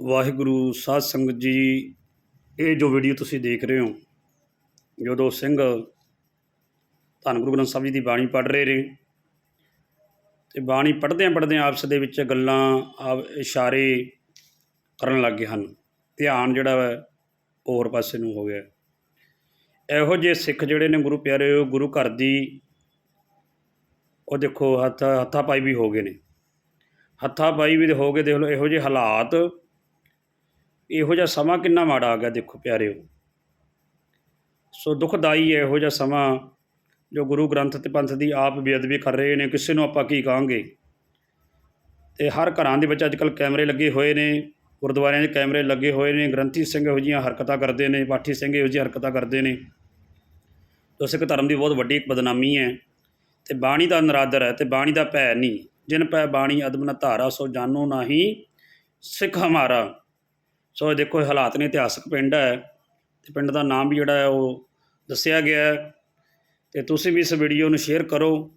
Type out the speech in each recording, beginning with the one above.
ਵਾਹਿਗੁਰੂ, ਸਾਧ ਸੰਗਤ ਜੀ, ਇਹ ਜੋ ਵੀਡੀਓ ਤੁਸੀਂ ਦੇਖ ਰਹੇ ਹੋ, ਜਦੋਂ ਸਿੰਘ ਧੰਨ ਗੁਰੂ ਗ੍ਰੰਥ ਸਾਹਿਬ ਜੀ ਦੀ ਬਾਣੀ ਪੜ੍ਹ ਰਹੇ ਨੇ ਤੇ ਬਾਣੀ ਪੜ੍ਹਦਿਆਂ ਪੜ੍ਹਦਿਆਂ ਆਪਸ ਦੇ ਵਿੱਚ ਗੱਲਾਂ ਆਪ ਇਸ਼ਾਰੇ ਕਰਨ ਲੱਗੇ ਹਨ। ਧਿਆਨ ਜਿਹੜਾ ਹੈ ਹੋਰ ਪਾਸੇ ਨੂੰ ਹੋ ਗਿਆ। ਇਹੋ ਜਿਹੇ ਸਿੱਖ ਜਿਹੜੇ ਨੇ ਗੁਰੂ ਪਿਆਰੇ, ਉਹ ਗੁਰੂ ਘਰ ਦੀ ਉਹ ਦੇਖੋ ਹੱਥ, ਹੱਥਾ ਪਾਈ ਵੀ ਹੋ ਗਏ ਨੇ। ਹੱਥਾ ਪਾਈ ਵੀ ਹੋ ਗਏ, ਦੇਖ ਲਓ ਇਹੋ ਜਿਹੇ ਹਾਲਾਤ ਇਹੋ ਜਿਹਾ ਸਮਾਂ ਕਿੰਨਾ ਮਾੜਾ ਆ ਗਿਆ ਦੇਖੋ ਪਿਆਰਿਓ। ਸੋ ਦੁਖਦਾਈ ਹੈ ਇਹੋ ਜਿਹਾ ਸਮਾਂ ਜੋ ਗੁਰੂ ਗ੍ਰੰਥ ਤੇ ਪੰਥ ਦੀ ਆਪ ਬੇਅਦਬੀ ਕਰ ਰਹੇ ਨੇ, ਕਿਸੇ ਨੂੰ ਆਪਾਂ ਕੀ ਕਹਾਂਗੇ? ਤੇ ਹਰ ਘਰਾਂ ਦੇ ਵਿੱਚ ਅੱਜਕੱਲ ਕੈਮਰੇ ਲੱਗੇ ਹੋਏ ਨੇ, ਗੁਰਦੁਆਰਿਆਂ 'ਚ ਕੈਮਰੇ ਲੱਗੇ ਹੋਏ ਨੇ, ਗ੍ਰੰਥੀ ਸਿੰਘ ਇਹੋ ਜਿਹੀਆਂ ਹਰਕਤਾਂ ਕਰਦੇ ਨੇ, ਪਾਠੀ ਸਿੰਘ ਇਹੋ ਜਿਹੀਆਂ ਹਰਕਤਾਂ ਕਰਦੇ ਨੇ। ਜੋ ਸਿੱਖ ਧਰਮ ਦੀ ਬਹੁਤ ਵੱਡੀ ਇੱਕ ਬਦਨਾਮੀ ਹੈ ਤੇ ਬਾਣੀ ਦਾ ਨਰਾਦਰ ਹੈ ਤੇ ਬਾਣੀ ਦਾ ਭੈ ਨਹੀਂ। ਜਿਨ ਪੈ ਬਾਣੀ ਅਦਬ ਨਾ ਧਾਰਾ ਸੋ ਜਾਨੋ ਨਾਹੀ ਸਿੱਖ ਹਮਾਰਾ। ਸੋ ਇਹ ਦੇਖੋ ਇਹ ਹਾਲਾਤ ਨੇ, ਇਤਿਹਾਸਕ ਪਿੰਡ ਹੈ ਤੇ ਪਿੰਡ ਦਾ ਨਾਮ ਵੀ ਜਿਹੜਾ ਹੈ ਉਹ ਦੱਸਿਆ ਗਿਆ ਹੈ ਤੇ ਤੁਸੀਂ ਵੀ ਇਸ ਵੀਡੀਓ ਨੂੰ ਸ਼ੇਅਰ ਕਰੋ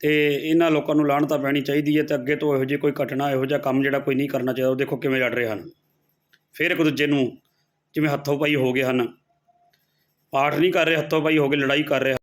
ਤੇ ਇਹਨਾਂ ਲੋਕਾਂ ਨੂੰ ਲਾਹਣਤਾ ਪੈਣੀ ਚਾਹੀਦੀ ਹੈ ਤੇ ਅੱਗੇ ਤੋਂ ਇਹੋ ਜਿਹੀ ਕੋਈ ਘਟਨਾ, ਇਹੋ ਜਿਹਾ ਕੰਮ ਜਿਹੜਾ ਕੋਈ ਨਹੀਂ ਕਰਨਾ ਚਾਹੀਦਾ, ਉਹ ਦੇਖੋ ਕਿਵੇਂ ਲੜ ਰਹੇ ਹਨ। ਫਿਰ ਇੱਕ ਦੂਜੇ ਨੂੰ ਜਿਵੇਂ ਹੱਥੋਂ ਪਾਈ ਹੋ ਗਏ ਹਨ। ਪਾਠ ਨਹੀਂ ਕਰ ਰਹੇ, ਹੱਥੋਂ ਪਾਈ ਹੋ ਕੇ ਲੜਾਈ ਕਰ ਰਹੇ